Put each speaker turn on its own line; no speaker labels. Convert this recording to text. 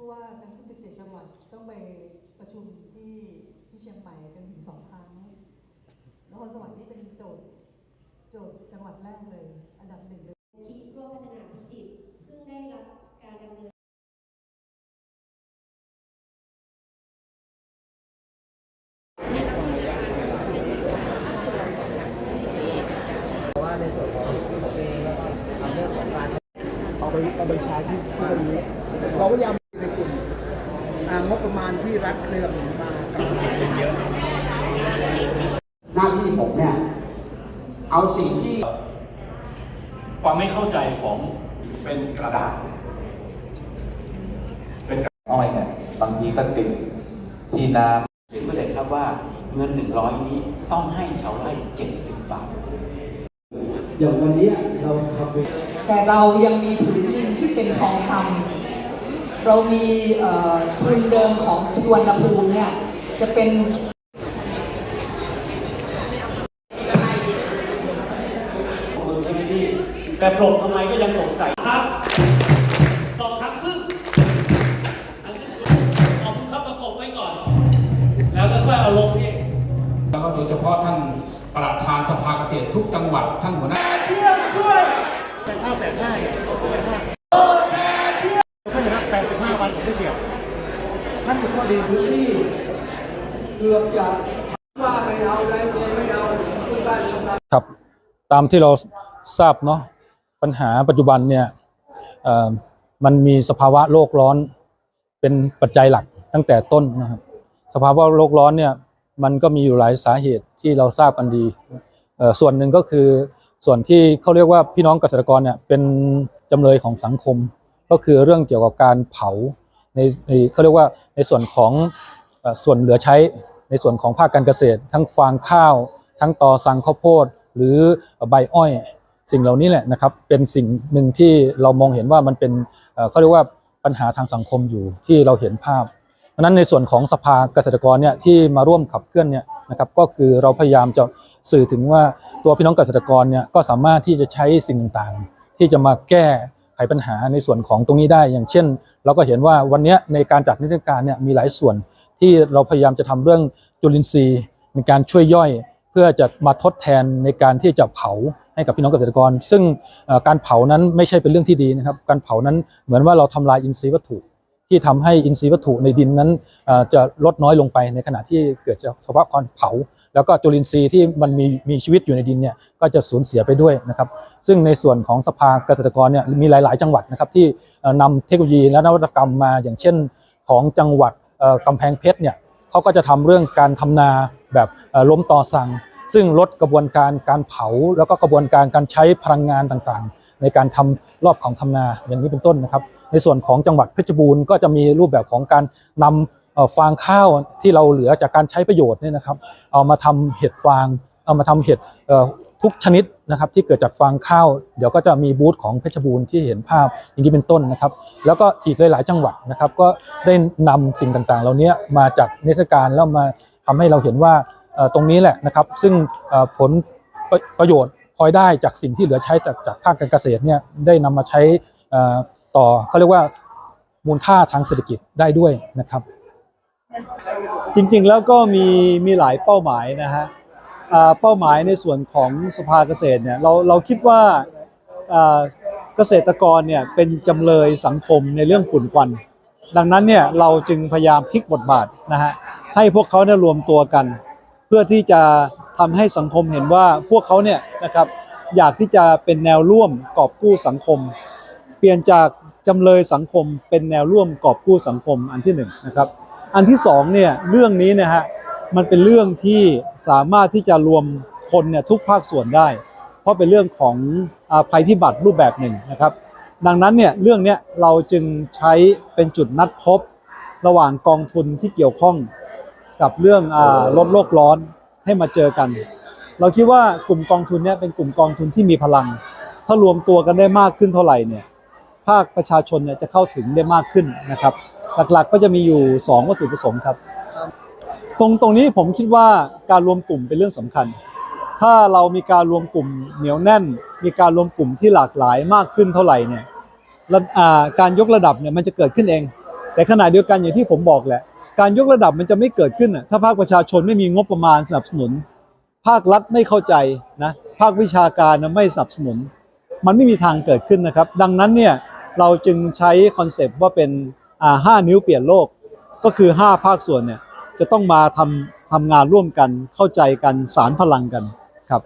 ราะว่าทั้ง17 จังหวัดต้องไปประชุมที่ที่เชียงใหม่กันถึงสองครั้งนครสวรรค์นี่เป็นโจทย์โจทย์จังหวัดแรกเลย อันดับหนึ่งเลย
คิดร่วมพัฒนาพิจิตรซึ่งได้รับการดำเนิน
งเล้เอา
ไปเอาไปใช้ที่ที่ตรงนี้เราพยายาม ประมาณที่รัฐเคยสนับสนุนมากับ
หน้าที่ผมเนี่ย เอาสิ่งที่
ความไม่เข้าใจของ
เป็นกระดาษ
อ้อยเนี่ยบางทีก็ติดที่น้ำ
เห็นไว้เลยครับว่าเงิน100นี้ต้องให้ชาวไร่70บาท
อย่างวันนี้เราทำไป
แต่เรายังมีผืนดินที่เป็นทองคำ เรามีเอ่อทุนเดิมของสวนภูมิเนี่ยจะเป็น
มือใช่ไหมพี่แต่ปลดทำไมก็ยังสงสัยครับสองครั้งครึ่งอันนี้เอาพุ่งเข้าประกบไว้ก่อน แล้วก็ค่อยเอาลงพี่
แล้วก็โดยเฉพาะท่านประธานสภาเกษตรทุกจังหวัดท่านหัวหน้า
ท่านนะครั บันผมไม่เกี่ยว ท่านเป็นข้อดี
พื้นที่เกือบจะว่าไม่เอาอะไรเลยไม่เอาที่บ้าน
ครับ ตามที่เราทราบเนาะปัญหาปัจจุบันเนี่ยมันมีสภาวะโลกร้อนเป็นปัจจัยหลักตั้งแต่ต้นนะครับ สภาวะโลกร้อนเนี่ยมันก็มีอยู่หลายสาเหตุที่เราทราบกันดีส่วนหนึ่งก็คือส่วนที่เขาเรียกว่าพี่น้องเกษตรกรเนี่ยเป็นจำเลยของสังคม ก็คือเรื่องเกี่ยวกับการเผา ในในเขาเรียกว่าในส่วนของส่วนเหลือใช้ในส่วนของภาคการเกษตร ทั้งฟางข้าว ทั้งตอสังข้าวโพด หรือใบอ้อย สิ่งเหล่านี้แหละนะครับเป็นสิ่งหนึ่งที่เรามองเห็นว่ามันเป็นเขาเรียกว่าปัญหาทางสังคมอยู่ที่เราเห็นภาพเพราะนั้นในส่วนของสภาเกษตรกรเนี่ยที่มาร่วมขับเคลื่อนเนี่ยนะครับก็คือเราพยายามจะสื่อถึงว่าตัวพี่น้องเกษตรกรเนี่ยก็สามารถที่จะใช้สิ่งต่างๆ ที่จะมาแก้ ไขปัญหาในส่วนของตรงนี้ได้ อย่างเช่น เราก็เห็นว่าวันนี้ในการจัดนิทรรศการเนี่ยมีหลายส่วน ที่เราพยายามจะทำเรื่องจุลินทรีย์ในการช่วยย่อย เพื่อจะมาทดแทนในการที่จะเผาให้กับพี่น้องเกษตรกร ซึ่งการเผานั้นไม่ใช่เป็นเรื่องที่ดีนะครับ การเผานั้นเหมือนว่าเราทำลายอินทรีย์วัตถุ ที่ทำให้อินทรีย์วัตถุในดินนั้นจะลดน้อยลงไปในขณะที่เกิดจากสภาพการเผา แล้วก็จุลินทรีย์ที่มันมีมีชีวิตอยู่ในดินเนี่ยก็จะสูญเสียไปด้วยนะครับ ซึ่งในส่วนของสภาเกษตรกรเนี่ยมีหลาย ๆ จังหวัดนะครับที่เอ่อนำเทคโนโลยีและนวัตกรรมมาอย่างเช่นของจังหวัดเอ่อกำแพงเพชรเนี่ยเขาก็จะทำเรื่องการทำนาแบบล้มต่อสั่งซึ่งลดกระบวนการการเผา แล้วก็กระบวนการการใช้พลังงานต่างๆ ในการทำรอบของทำนาอย่างนี้เป็นต้นนะครับ ในส่วนของจังหวัดเพชรบูรณ์ก็จะมีรูปแบบของการนำเอ่อฟางข้าวที่เราเหลือจากการใช้ประโยชน์เนี่ยนะครับ เอามาทำเห็ดฟาง เอามาทำเห็ดทุกชนิดนะครับที่เกิดจากฟางข้าว เดี๋ยวก็จะมีบูธของเพชรบูรณ์ที่เห็นภาพอย่างนี้เป็นต้นนะครับ แล้วก็อีกหลาย ๆ จังหวัดนะครับก็ได้นำสิ่งต่างๆ เหล่านี้มาจากนิทรรศการแล้วมาทำให้เราเห็นว่าตรงนี้แหละนะครับ ซึ่งผลประโยชน์ พลอยได้จากสิ่งที่เหลือใช้จากจากภาคการเกษตรเนี่ยได้นำมาใช้ต่อเขาเรียกว่ามูลค่าทางเศรษฐกิจได้ด้วยนะครับ
จริงๆแล้วก็มีมีหลายเป้าหมายนะฮะเป้าหมายในส่วนของสภาเกษตรเนี่ยเราเราคิดว่าอ่าเกษตรกรเนี่ยเป็นจำเลยสังคมในเรื่องฝุ่นควัน ดังนั้นเนี่ยเราจึงพยายามพลิกบทบาทนะฮะให้พวกเขาเนี่ยรวมตัวกัน เพื่อที่จะ ทำให้สังคมเห็นว่าพวกเขาเนี่ยนะครับอยากที่จะเป็นแนวร่วมกอบกู้สังคม เปลี่ยนจากจำเลยสังคมเป็นแนวร่วมกอบกู้สังคมอันที่หนึ่งนะครับอันที่สองเนี่ยเรื่องนี้นะฮะมันเป็นเรื่องที่สามารถที่จะรวมคนเนี่ยทุกภาคส่วนได้ เพราะเป็นเรื่องของอภัยพิบัติรูปแบบหนึ่งนะครับดังนั้นเนี่ยเรื่องเนี้ยเราจึงใช้เป็นจุดนัดพบ ระหว่างกองทุนที่เกี่ยวข้องกับเรื่องอลดโลกร้อน ให้มาเจอกัน เราคิดว่ากลุ่มกองทุนเนี้ยเป็นกลุ่มกองทุนที่มีพลัง ถ้ารวมตัวกันได้มากขึ้นเท่าไหร่เนี่ยภาคประชาชนเนี่ยจะเข้าถึงได้มากขึ้นนะครับ หลักๆก็จะมีอยู่ 2 วัตถุประสงค์ครับ ตรงตรงนี้ผมคิดว่าการรวมกลุ่มเป็นเรื่องสำคัญ ถ้าเรามีการรวมกลุ่มเหนียวแน่น มีการรวมกลุ่มที่หลากหลายมากขึ้นเท่าไหร่เนี่ยการยกระดับเนี่ยมันจะเกิดขึ้นเอง แต่ขณะเดียวกันอย่างที่ผมบอกแหละ การยกระดับมันจะไม่เกิดขึ้นน่ะถ้าภาคประชาชนไม่มีงบประมาณสนับสนุน ภาครัฐไม่เข้าใจนะภาควิชาการไม่สนับสนุน มันไม่มีทางเกิดขึ้นนะครับ ดังนั้นเนี่ยเราจึงใช้คอนเซปต์ว่าเป็นห้านิ้วเปลี่ยนโลก ก็คือ 5 ภาคส่วนเนี่ยจะต้องมาทำทำงานร่วมกันเข้าใจกันสารพลังกันครับ